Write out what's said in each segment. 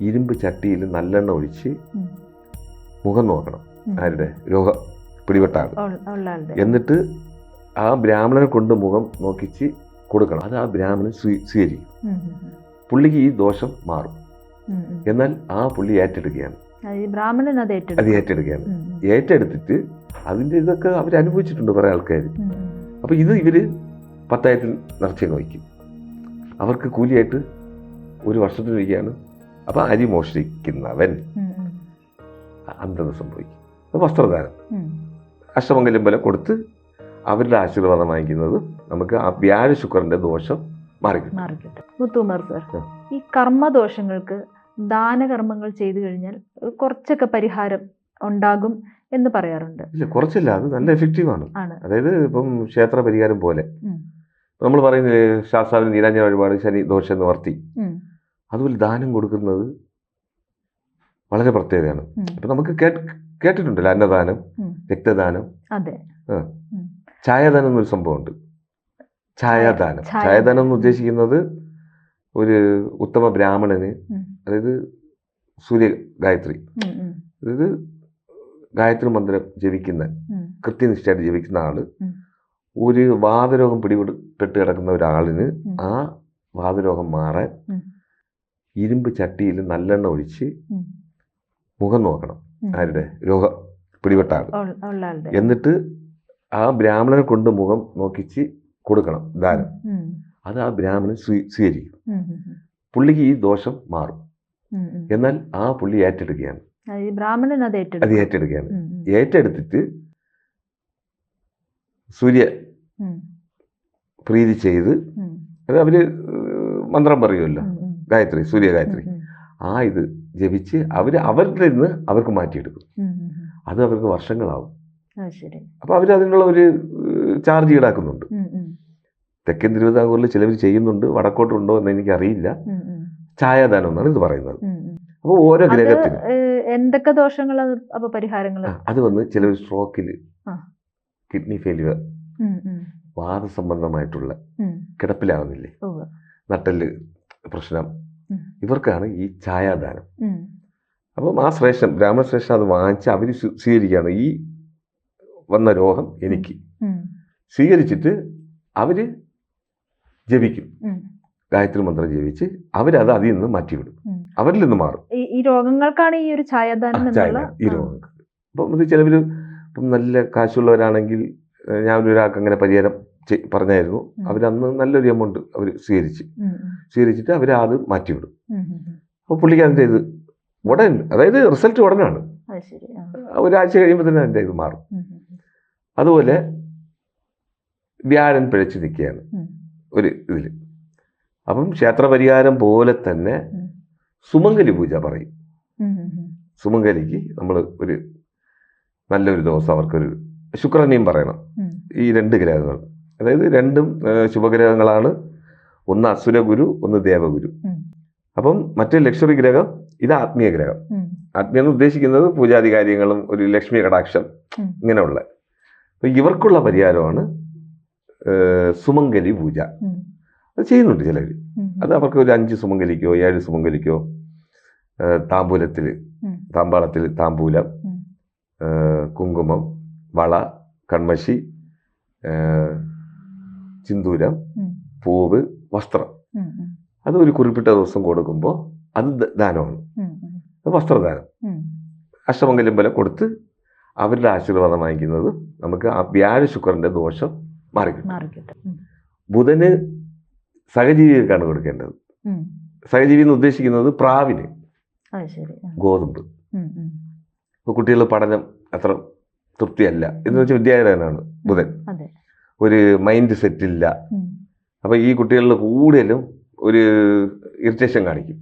ഇരുമ്പ് ചട്ടിയിൽ നല്ലെണ്ണ ഒഴിച്ച് മുഖം നോക്കണം. ആരുടെ? രോഗ പിടിപെട്ട ആൾ എന്നിട്ട് ആ ബ്രാഹ്മണനെ കൊണ്ട് മുഖം നോക്കിച്ച് കൊടുക്കണം. അത് ആ ബ്രാഹ്മണൻ സ്വീ സ്വീകരിക്കും. പുള്ളിക്ക് ഈ ദോഷം മാറും. എന്നാൽ ആ പുള്ളി ഏറ്റെടുക്കുകയാണ്. അത് ബ്രാഹ്മണൻ അത് അത് ഏറ്റെടുക്കും ഏറ്റെടുക്കുകയാണ്. ഏറ്റെടുത്തിട്ട് അതിന്റെ ഇതൊക്കെ അവർ അനുഭവിച്ചിട്ടുണ്ട് കുറേ ആൾക്കാർ. അപ്പോൾ ഇത് ഇവർ പത്തായിരത്തിൽ നിറച്ചങ്ങ് വയ്ക്കും. അവർക്ക് കൂലിയായിട്ട് ഒരു വർഷത്തിനൊരിക്കലാണ് അപ്പോൾ അരി മോഷ്ടിക്കുന്നവൻ. അന്ധത സംഭവിക്കും. വസ്ത്രദാനം. അഷ്ടമംഗലം പോലെ കൊടുത്ത് അവരുടെ ആശീർവാദം വാങ്ങിക്കുന്നത് നമുക്ക് ആ വ്യാഴ ശുക്രന്റെ ദോഷം മാറിക്കിട്ടും. സർ ഈ കർമ്മദോഷങ്ങൾക്ക് ദാനകർമ്മങ്ങൾ ചെയ്തു കഴിഞ്ഞാൽ കുറച്ചൊക്കെ പരിഹാരം ഉണ്ടാകും എന്ന് പറയാറുണ്ട്. ഇല്ല കുറച്ചില്ല. അത് നല്ല എഫക്റ്റീവാണ് ആണ്. അതായത് ഇപ്പം ക്ഷേത്ര പരിഹാരം പോലെ. നമ്മൾ പറയുന്നത് ശാസ്താവിന് നീരാഞ്ജന വഴിപാട് ശനി ദോഷം നിവർത്തി. അതുപോലെ ദാനം കൊടുക്കുന്നത് വളരെ പ്രത്യേകതയാണ്. അപ്പൊ നമുക്ക് കേട്ട് കേട്ടിട്ടുണ്ടല്ലോ അന്നദാനം രക്തദാനം. അതെ. ഛായാദാനം എന്നൊരു സംഭവമുണ്ട്. ഛായാദാനം. ഛായദാനം എന്ന് ഉദ്ദേശിക്കുന്നത് ഒരു ഉത്തമ ബ്രാഹ്മണന് അതായത് സൂര്യ ഗായത്രി. അതായത് ഗായത്രി മന്ത്രം ജപിക്കുന്ന. കൃത്യനിഷ്ഠയായിട്ട് ജപിക്കുന്ന ആൾ ഒരു വാതരോഗം പിടിപെട്ട് കിടക്കുന്ന ഒരാളിന് ആ വാതരോഗം മാറാൻ. ഇരുമ്പ് ചട്ടിയിൽ നല്ലെണ്ണ ഒഴിച്ച് മുഖം നോക്കണം. ആരുടെ? രോഗ പിടിപെട്ട ആൾ എന്നിട്ട് ആ ബ്രാഹ്മണനെ കൊണ്ട് മുഖം നോക്കിച്ച് കൊടുക്കണം ദാനം. അത് ആ ബ്രാഹ്മണൻ സ്വീകരിക്കും. പുള്ളിക്ക് ഈ ദോഷം മാറും. എന്നാൽ ആ പുള്ളി ഏറ്റെടുക്കുകയാണ്. ബ്രാഹ്മണൻ അത് ഏറ്റെടുക്കുകയാണ്. ഏറ്റെടുത്തിട്ട് സൂര്യ പ്രീതി ചെയ്ത് അത് അവർ മന്ത്രം പറയുമല്ലോ. ഗായത്രി സൂര്യ ഗായത്രി. ആ ഇത് ജപിച്ച് അവർ അവരുടെ നിന്ന് അവർക്ക് മാറ്റിയെടുക്കും. അത് അവർക്ക് വർഷങ്ങളാവും. അപ്പോൾ അവർ അതിനുള്ള ഒരു ചാർജ് ഈടാക്കുന്നുണ്ട്. തെക്കൻ തിരുവിതാംകൂറിൽ ചിലവർ ചെയ്യുന്നുണ്ട്. വടക്കോട്ടുണ്ടോ എന്ന് എനിക്കറിയില്ല ഛായാദാനം എന്നാണ് ഇത് പറയുന്നത്. അപ്പോൾ ഓരോ ഗ്രഹത്തിനും. എന്തൊക്കെ ദോഷങ്ങൾ അപ്പോൾ പരിഹാരങ്ങൾ അത് വന്ന് ചിലർ സ്ട്രോക്കിൽ കിഡ്നി ഉം, വാദസംബന്ധമായിട്ടുള്ള. കിടപ്പിലാവുന്നില്ലേ? നട്ടൽ പ്രശ്നം. ഇവർക്കാണ് ഈ ഛായാദാനം. അപ്പം ആ ശ്രേഷ്ഠം ബ്രാഹ്മണശ്രേഷ്ഠം അത് വാങ്ങിച്ച് അവർ സ്വീകരിക്കുകയാണ്. ഈ വന്ന രോഗം എനിക്ക്. സ്വീകരിച്ചിട്ട് അവർ ജപിക്കും. ഗായത്രി മന്ത്രം ജപിച്ച് അവരത് അതിൽ നിന്ന് മാറ്റിവിടും. അവരിൽ നിന്ന് മാറും. ഈ- രോഗങ്ങൾക്കാണ് ഈ ഒരു ഛായാദാനം ഈ രോഗങ്ങൾക്ക് അപ്പം ചിലവർ ഇപ്പം നല്ല കാശുള്ളവരാണെങ്കിൽ ഞാൻ ഒരാൾക്ക് അങ്ങനെ പരിഹാരം പറഞ്ഞായിരുന്നു. അവരന്ന് നല്ലൊരു എമൗണ്ട് അവർ സ്വീകരിച്ച് സ്വീകരിച്ചിട്ട് അവർ അത് മാറ്റിവിടും അപ്പൊ. അപ്പോൾ പുള്ളിക്ക് അതിന്റെ ഇത് ഉടൻ അതായത് റിസൾട്ട് ഉടനാണ്. ഒരാഴ്ച കഴിയുമ്പോൾ തന്നെ അതിന്റെ ഇത് മാറും. അതുപോലെ വ്യാഴൻ പിഴച്ചു നിൽക്കുകയാണ്. ഒരു ഇതിൽ അപ്പം ക്ഷേത്രപരിഹാരം പോലെ തന്നെ. സുമംഗലി പൂജ പറയും. സുമംഗലിക്ക് നമ്മൾ ഒരു നല്ലൊരു ദിവസം അവർക്കൊരു ശുക്രനെയും പറയണം ഈ രണ്ട് ഗ്രഹങ്ങൾ അതായത് രണ്ടും ശുഭഗ്രഹങ്ങളാണ്. ഒന്ന് അസുരഗുരു ഒന്ന് ദേവഗുരു. അപ്പം മറ്റേ ലക്ഷറി ഗ്രഹം ഇത് ആത്മീയ ഗ്രഹം. ആത്മീയ എന്ന് ഉദ്ദേശിക്കുന്നത് പൂജാതി കാര്യങ്ങളും ഒരു ലക്ഷ്മി കടാക്ഷം. ഇങ്ങനെയുള്ള. അപ്പം ഇവർക്കുള്ള പരിഹാരമാണ് സുമംഗലി പൂജ. അത് ചെയ്യുന്നുണ്ട് ചിലർ അത് അവർക്ക് ഒരു അഞ്ച് സുമംഗലിക്കോ ഏഴ് സുമംഗലിക്കോ താമ്പൂലത്തിൽ താമ്പാളത്തിൽ താമ്പൂലം കുങ്കുമം വള കൺമഷി ചിന്തൂരം പൂവ് വസ്ത്രം. അത് ഒരു കുറിപ്പിട്ട ദിവസം കൊടുക്കുമ്പോൾ അത് ദാനമാണ്. വസ്ത്രദാനം. അഷ്ടമംഗലം പോലെ കൊടുത്ത് അവരുടെ ആശീർവാദം വാങ്ങിക്കുന്നത് നമുക്ക് ആ വ്യാഴ ശുക്രന്റെ ദോഷം മാറിക്കിട്ടും. ബുധന് സഹജീവികൾക്കാണ് കൊടുക്കേണ്ടത്. സഹജീവി എന്ന് ഉദ്ദേശിക്കുന്നത് പ്രാവിന്. ഗോതമ്പ്. ഇപ്പോൾ കുട്ടികൾ പഠനം അത്ര തൃപ്തിയല്ല. എന്ന് വെച്ചാൽ വിദ്യാലയനാണ് ബുധൻ. ഒരു മൈൻഡ് സെറ്റ് ഇല്ല. അപ്പോൾ ഈ കുട്ടികളിൽ കൂടുതലും ഒരു ഇറിറ്റേഷൻ കാണിക്കും.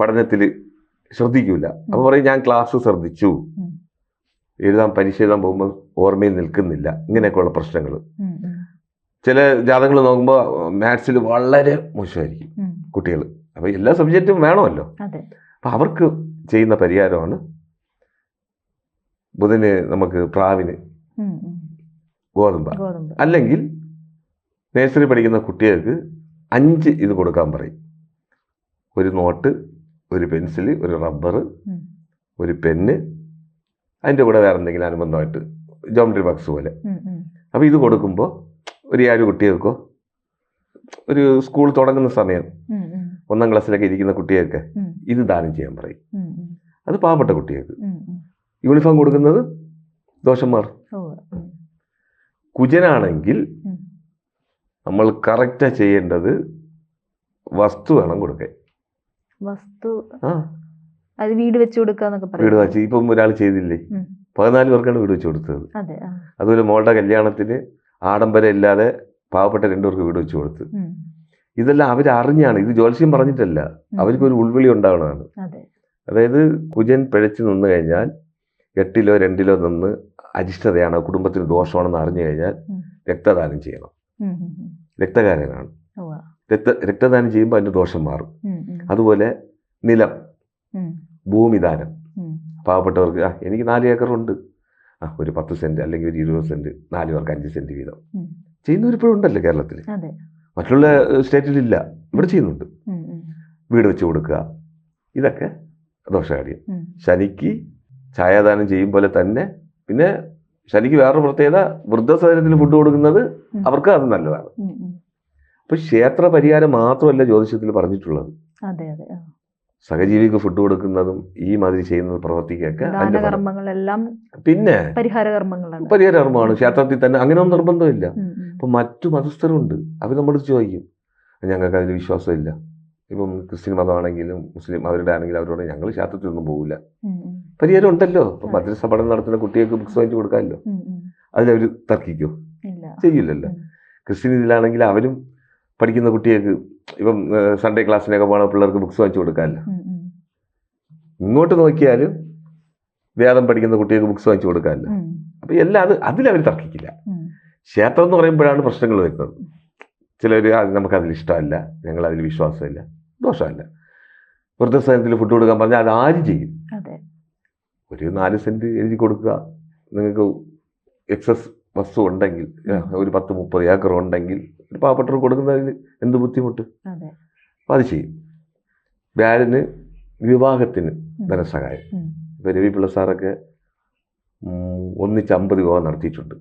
പഠനത്തിൽ ശ്രദ്ധിക്കൂല. അപ്പോൾ പറയും ഞാൻ ക്ലാസ് ശ്രദ്ധിച്ചു. എഴുതാൻ പരീക്ഷ എഴുതാൻ പോകുമ്പോൾ ഓർമ്മയിൽ നിൽക്കുന്നില്ല. ഇങ്ങനെയൊക്കെയുള്ള പ്രശ്നങ്ങൾ ചില ജാതകങ്ങൾ നോക്കുമ്പോൾ മാത്സിൽ വളരെ മോശമായിരിക്കും കുട്ടികൾ അപ്പോൾ എല്ലാ സബ്ജക്റ്റും വേണമല്ലോ. അപ്പം അവർക്ക് ചെയ്യുന്ന പരിഹാരമാണ് ബുധന് നമുക്ക് പ്രാവിന്. ഗോതമ്പ. അല്ലെങ്കിൽ നേഴ്സറി പഠിക്കുന്ന കുട്ടികൾക്ക് അഞ്ച് ഇത് കൊടുക്കാൻ പറയും. ഒരു നോട്ട് ഒരു പെൻസിൽ ഒരു റബ്ബർ ഒരു പെന്ന് അതിന്റെ കൂടെ വേറെ എന്തെങ്കിലും അനുബന്ധമായിട്ട് ജോമെട്രി ബോക്സ് പോലെ. അപ്പോൾ ഇത് കൊടുക്കുമ്പോൾ ഒരു ഏഴ് കുട്ടികൾക്കോ ഒരു സ്കൂൾ തുടങ്ങുന്ന സമയം. ഒന്നാം ക്ലാസ്സിലൊക്കെ ഇരിക്കുന്ന കുട്ടികൾക്ക് ഇത് ദാനം ചെയ്യാൻ പറയും. അത് പാവപ്പെട്ട കുട്ടികൾക്ക്. യൂണിഫോം കൊടുക്കുന്നത് ദോഷന്മാർ കുജനാണെങ്കിൽ നമ്മൾ കറക്റ്റ് ചെയ്യേണ്ടത് വസ്തു വേണം കൊടുക്കാൻ. വസ്തു അത് വീട് വെച്ച് കൊടുക്കാന്നൊക്കെ വീട് വെച്ച് ഇപ്പം ഒരാൾ ചെയ്തില്ലേ. പതിനാല് പേർക്കാണ് വീട് വെച്ച് കൊടുത്തത്. അതെ അതുപോലെ മോളുടെ കല്യാണത്തിന് ആഡംബരം ഇല്ലാതെ പാവപ്പെട്ട രണ്ടുപേർക്ക് വീട് വെച്ച് കൊടുത്തു. ഇതെല്ലാം ഇതെല്ലാം അവരറിഞ്ഞാണ്. ഇത് ജോത്സ്യം പറഞ്ഞിട്ടല്ല. അവർക്ക് അവർക്കൊരു ഉൾവിളി ഉണ്ടാവണതാണ്. അതെ. അതായത് കുജൻ പിഴച്ചു നിന്ന് കഴിഞ്ഞാൽ എട്ടിലോ രണ്ടിലോ നിന്ന് അരിഷ്ടതയാണ് കുടുംബത്തിന് ദോഷമാണെന്ന് അറിഞ്ഞു കഴിഞ്ഞാൽ രക്തദാനം ചെയ്യണം. രക്തകാരനാണ്. രക്ത രക്തദാനം ചെയ്യുമ്പോൾ അതിന്റെ ദോഷം മാറും. അതുപോലെ നിലം. ഭൂമിദാനം. പാവപ്പെട്ടവർക്ക് ആ എനിക്ക് നാല് ഏക്കറുണ്ട് ആ ഒരു പത്ത് സെന്റ് അല്ലെങ്കിൽ ഒരു ഇരുപത് സെന്റ് നാല് പേർക്ക് അഞ്ച് സെന്റ് വീതം. ചെയ്യുന്നവരിപ്പോഴും ഉണ്ടല്ലോ കേരളത്തിൽ മറ്റുള്ള സ്റ്റേറ്റിലില്ല. ഇവിടെ ചെയ്യുന്നുണ്ട്. വീട് വെച്ച് കൊടുക്കുക. ഇതൊക്കെ ദോഷകാര്യം. ശനിക്ക് ഛായാദാനം ചെയ്യും പോലെ തന്നെ പിന്നെ ശനിക്ക് വേറൊരു പ്രത്യേകത വൃദ്ധസദനത്തിന് ഫുഡ് കൊടുക്കുന്നത് അവർക്ക് അത് നല്ലതാണ്. അപ്പൊ ക്ഷേത്ര പരിഹാരം മാത്രമല്ല ജ്യോതിഷത്തിൽ പറഞ്ഞിട്ടുള്ളത്. സഹജീവിക്ക് ഫുഡ് കൊടുക്കുന്നതും ഈ മാതിരി ചെയ്യുന്നത് പ്രവർത്തിക്കൊക്കെ. പിന്നെ പരിഹാര കർമ്മമാണ് ക്ഷേത്രത്തിൽ തന്നെ അങ്ങനെ ഒന്നും നിർബന്ധമില്ല അപ്പൊ മറ്റു മതസ്ഥരുണ്ട്. അവർ നമ്മൾ ചോദിക്കും. ഞങ്ങൾക്ക് അതിൽ വിശ്വാസമില്ല. ഇപ്പം ക്രിസ്ത്യൻ മതമാണെങ്കിലും മുസ്ലിം അവരുടെ ആണെങ്കിലും അവരോട് ഞങ്ങൾ ശാസ്ത്രത്തിനൊന്നും പോകില്ല. പരിഹാരം ഉണ്ടല്ലോ ഇപ്പം മദ്രസ പഠനം നടത്തുന്ന കുട്ടികൾക്ക് ബുക്സ് വാങ്ങിച്ചു കൊടുക്കാമല്ലോ. അതിലവർ തർക്കിക്കോ? ചെയ്യില്ലല്ലോ ക്രിസ്ത്യൻ ഇതിലാണെങ്കിൽ അവരും പഠിക്കുന്ന കുട്ടികൾക്ക് ഇപ്പം സൺഡേ ക്ലാസ്സിനൊക്കെ പോകണ പിള്ളേർക്ക് ബുക്സ് വാങ്ങിച്ചു കൊടുക്കാമല്ലോ. ഇങ്ങോട്ട് നോക്കിയാലും വേദം പഠിക്കുന്ന കുട്ടികൾക്ക് ബുക്സ് വാങ്ങിച്ചു കൊടുക്കാമല്ലോ. അപ്പം എല്ലാം അത് അതിലവർ തർക്കിക്കില്ല. ക്ഷേത്രം എന്ന് പറയുമ്പോഴാണ് പ്രശ്നങ്ങൾ വരുന്നത്. ചിലർ അത് നമുക്കതിൽ ഇഷ്ടമല്ല ഞങ്ങൾ അതിൽ വിശ്വാസമില്ല. ദോഷമല്ല. വൃദ്ധസദനത്തിൽ ഫുഡ് കൊടുക്കാൻ പറഞ്ഞാൽ അത് ആര് ചെയ്യും. ഒരു നാല് സെന്റ് എഴുതി കൊടുക്കുക. നിങ്ങൾക്ക് എക്സസ് വസ്തു ഉണ്ടെങ്കിൽ ഒരു പത്ത് മുപ്പത് ഏക്കർ ഉണ്ടെങ്കിൽ ഒരു പാവപ്പെട്ടവർക്ക് കൊടുക്കുന്നതിൽ എന്ത് ബുദ്ധിമുട്ട്? അപ്പം അത് ചെയ്യും. ബാലിന് വിവാഹത്തിന്. ധനസഹായം. ഇപ്പം രവി പിള്ള സാറൊക്കെ ഒന്നിച്ച് അമ്പത് വിവാഹം നടത്തിയിട്ടുണ്ട്.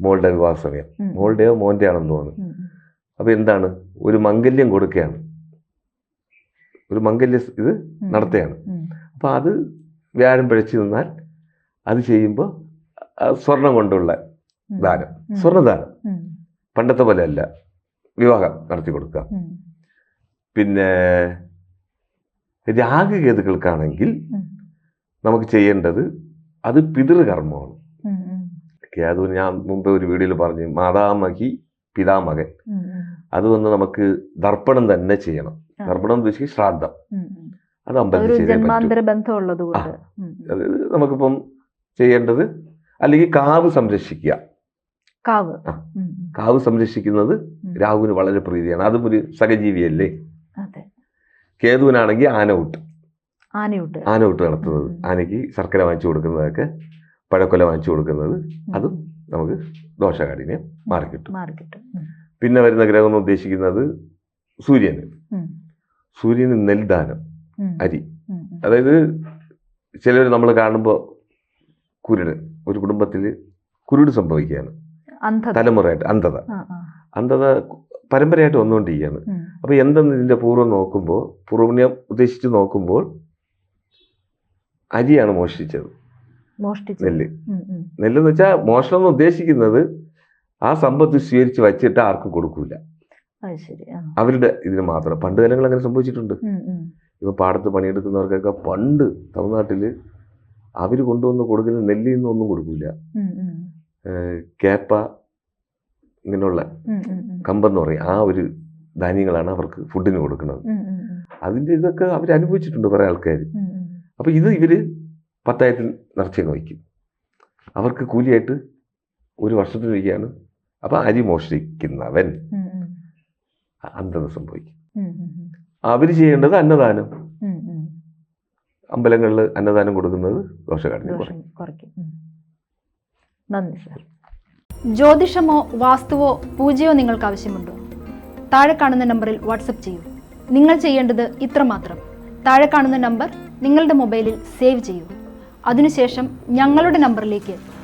മോളുടെ വിവാഹ സമയം. മോളുടെയോ മോന്റെയാണെന്ന് തോന്നുന്നു. അപ്പോൾ എന്താണ്? ഒരു മംഗല്യം കൊടുക്കുകയാണ്. ഒരു മംഗല്യ ഇത്. നടത്തുകയാണ്. അപ്പോൾ അത് വ്യാഴം പിഴച്ചു നിന്നാൽ അത് ചെയ്യുമ്പോൾ സ്വർണം കൊണ്ടുള്ള ദാനം സ്വർണദാനം സ്വർണദാനം പണ്ടത്തെ പോലെ അല്ല വിവാഹം നടത്തി കൊടുക്കുക പിന്നെ രാഗകേതുക്കൾക്കാണെങ്കിൽ. നമുക്ക് ചെയ്യേണ്ടത് അത് പിതൃകർമ്മമാണ്. ഉം. ഞാൻ മുമ്പേ ഒരു വീഡിയോയിൽ പറഞ്ഞു മാതാമഹി പിതാമകൻ. അത് വന്ന് നമുക്ക് ദർപ്പണം തന്നെ ചെയ്യണം. ദർപ്പണം വെച്ചാൽ ശ്രാദ്ധം. അത് അമ്പലത്തിൽ ബന്ധമുള്ളത് നമുക്കിപ്പം ചെയ്യേണ്ടത് അല്ലെങ്കിൽ കാവ് സംരക്ഷിക്കുക. കാവ്. കാവ് സംരക്ഷിക്കുന്നത് രാഹുവിന് വളരെ പ്രീതിയാണ് അതും ഒരു സഹജീവിയല്ലേ? കേതുവിനാണെങ്കിൽ ആനൗട്ട് ആനയൂട്ട്. ആനൗട്ട് നടത്തുന്നത്. ആനയ്ക്ക് ശർക്കര വാങ്ങിച്ചു കൊടുക്കുന്നതൊക്കെ പഴക്കൊല വാങ്ങിച്ചു കൊടുക്കുന്നത്. അതും നമുക്ക് ദോഷകാഠിന്യം മാറിക്കിട്ടും. മാറിക്കിട്ടും. പിന്നെ വരുന്ന ഗ്രഹം എന്ന് ഉദ്ദേശിക്കുന്നത് സൂര്യന്. സൂര്യന് നെൽദാനം അരി. അതായത് ചിലർ നമ്മൾ കാണുമ്പോൾ കുരുട് ഒരു കുടുംബത്തിൽ കുരുട് സംഭവിക്കുകയാണ് തലമുറയായിട്ട് അന്ധത. അന്ധത പരമ്പരയായിട്ട് വന്നുകൊണ്ടിരിക്കുകയാണ്. അപ്പോൾ എന്തെന്ന് ഇതിന്റെ പൂർവം നോക്കുമ്പോൾ പൂർവപുണ്യം ഉദ്ദേശിച്ച് നോക്കുമ്പോൾ അരിയാണ് മോഷ്ടിച്ചത് മോഷ്ടിച്ചു നെല്ല്. നെല്ലെന്ന് വെച്ചാൽ മോഷണം എന്ന് ഉദ്ദേശിക്കുന്നത് ആ സമ്പത്ത് സ്വീകരിച്ച് വച്ചിട്ട് ആർക്കും കൊടുക്കൂല അവരുടെ ഇതിന് മാത്രം പണ്ട് കാലങ്ങൾ അങ്ങനെ സംഭവിച്ചിട്ടുണ്ട്. ഇപ്പൊ പാടത്ത് പണിയെടുക്കുന്നവർക്കൊക്കെ പണ്ട് തമിഴ്നാട്ടിൽ അവർ കൊണ്ടുവന്ന് കൊടുക്കുന്ന നെല്ലിൽ നിന്നും ഒന്നും കൊടുക്കൂല. കേപ്പ ഇങ്ങനെയുള്ള. കമ്പെന്ന് പറയും ആ ഒരു ധാന്യങ്ങളാണ് അവർക്ക് ഫുഡിന് കൊടുക്കുന്നത്. അതിന്റെ ഇതൊക്കെ അവർ അനുഭവിച്ചിട്ടുണ്ട് കുറെ ആൾക്കാർ. അപ്പോൾ ഇത് ഇവർ പത്തായിരത്തിൽ നിറച്ചങ്ങ് വയ്ക്കും അവർക്ക് കൂലിയായിട്ട് ഒരു വർഷത്തിലൊരിക്കലാണ് അപ്പോൾ അരി മോഷ്ടിക്കുന്നവൻ. അന്ധത സംഭവിക്കും. അവർ ചെയ്യേണ്ടത് അന്നദാനം. അമ്പലങ്ങളിൽ അന്നദാനം കൊടുക്കുന്നത് ദോഷകാഠിന്യം കുറയ്ക്കും. നന്ദി സർ. ജ്യോതിഷമോ വാസ്തുവോ പൂജയോ നിങ്ങൾക്ക് ആവശ്യമുണ്ടോ? താഴെ കാണുന്ന നമ്പറിൽ വാട്സപ്പ് ചെയ്യൂ. നിങ്ങൾ ചെയ്യേണ്ടത് ഇത്രമാത്രം. താഴെ കാണുന്ന നമ്പർ നിങ്ങളുടെ മൊബൈലിൽ സേവ് ചെയ്യൂ. അതിനുശേഷം ഞങ്ങളുടെ നമ്പറിലേക്ക്